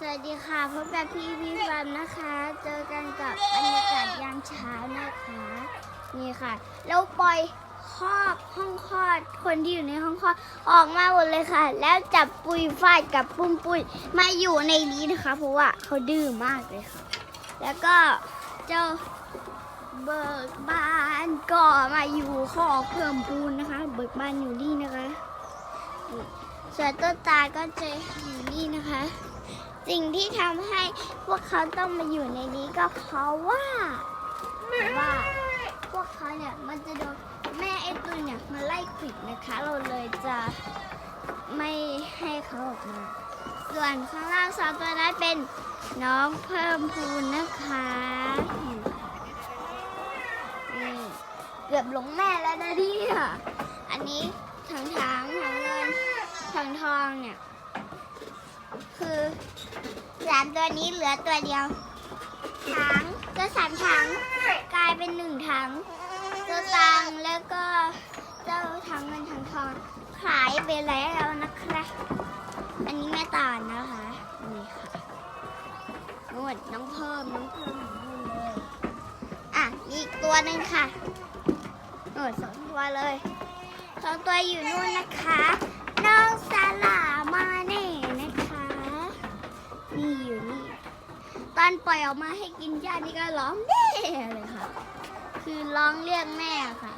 สวัสดีค่ะพบกับพี่พี่ฟันนะคะ เจอกันกับบรรยากาศยามเช้านะคะ นี่ค่ะแล้วปล่อยครอบห้องคลอดคนที่อยู่ในห้องคลอดออกมาหมดเลยค่ะ แล้วจับปุยฟาดกับปุ้มปุยมาอยู่ในนี้นะคะ เพราะว่าเขาดื้อมากเลยค่ะ แล้วก็เจ้าเบิกบานก็มาอยู่ขอเพิ่มพูนนะคะ เบิกบานอยู่นี่นะคะส่วนต้นตาลก็จะอยู่นี่นะคะ สิ่งที่ทำให้พวกเขาต้องมาอยู่ในนี้ก็เพราะว่าว่าพวกเขาเนี่ยมันจะโดนแม่ไอตุยเนี่ยมาไล่ขิดนะคะ เราเลยจะไม่ให้เขาออกมา ส่วนข้างล่างสองตัวนั้นเป็นน้องเพิ่มพูนนะคะนี่เกือบหลงแม่แล้วนะเนี่ยอันนี้ถังถังถังเงินถังทองเนี่ยามตัวนี้เหลือตัวเดียวถังก็สามถังกลายเป็นหนึ่งถังตัวตังแล้วก็เจ้าถังเงินถังทองขายไปแล้วนะครับอันนี้แม่ตาลนะคะนี่ค่ะนวดน้องเพิ่มน้องเพิ่มนู่นเลยอะอีกตัวหนึ่งค่ะนวดสองตัวเลยสองตัวอยู่นู่นนะคะ น้องสาลามาเน่นะคะ นี่อยู่นี่ ตอนปล่อยออกมาให้กินหญ้านี่ก็ร้องเด้เลยค่ะ คือร้องเรียกแม่ค่ะ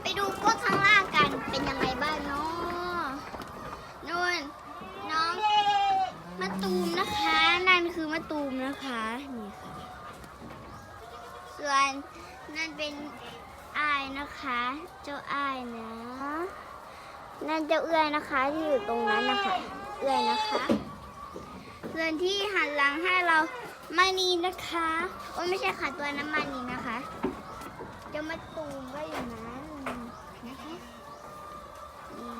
ไปดูพวกข้างล่างกันเป็นยังไงบ้างเนาะนู่นน้องมะตูมนะคะ นั่นคือมะตูมนะคะนี่ค่ะส่วนนั่นเป็นอายนะคะ เจ้าอายนะ นั่นเจ้าเอื้อยนะคะที่อยู่ตรงนั้นนะคะ เอื้อยนะคะ ส่วนที่หันหลังให้เรามานีนะคะโอ้ไม่ใช่ค่ะตัวน้ำมันนีนะคะจ้ามาตูมก็อยู่นั้นนะคะนี่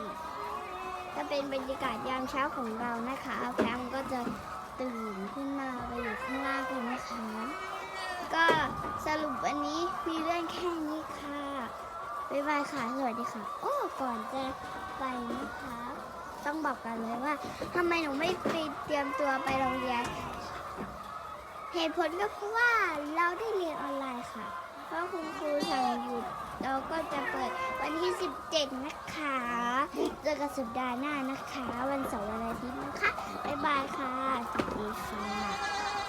ก็เป็นบรรยากาศยามเช้าของเรานะคะแพมก็จะตื่นขึ้นมาไปอยู่ข้างล่างกันนะคะ ก็สรุปวันนี้มีเรื่องแค่นี้ค่ะบ๊ายบายค่ะ สวัสดีค่ะ โอ้ ก่อนจะไปนะคะ ต้องบอกกันเลยว่าทำไมหนูไม่ไปเตรียมตัวไปโรงเรียน เหตุผลก็เพราะว่าเราได้เรียนออนไลน์ค่ะ เพราะคุณครูสั่งหยุดเราก็จะเปิดวันที่ 17 นะคะเจอกันสัปดาห์หน้านะคะ วันเสาร์วันอาทิตย์นะคะ บ๊ายบายค่ะ สวัสดีค่ะ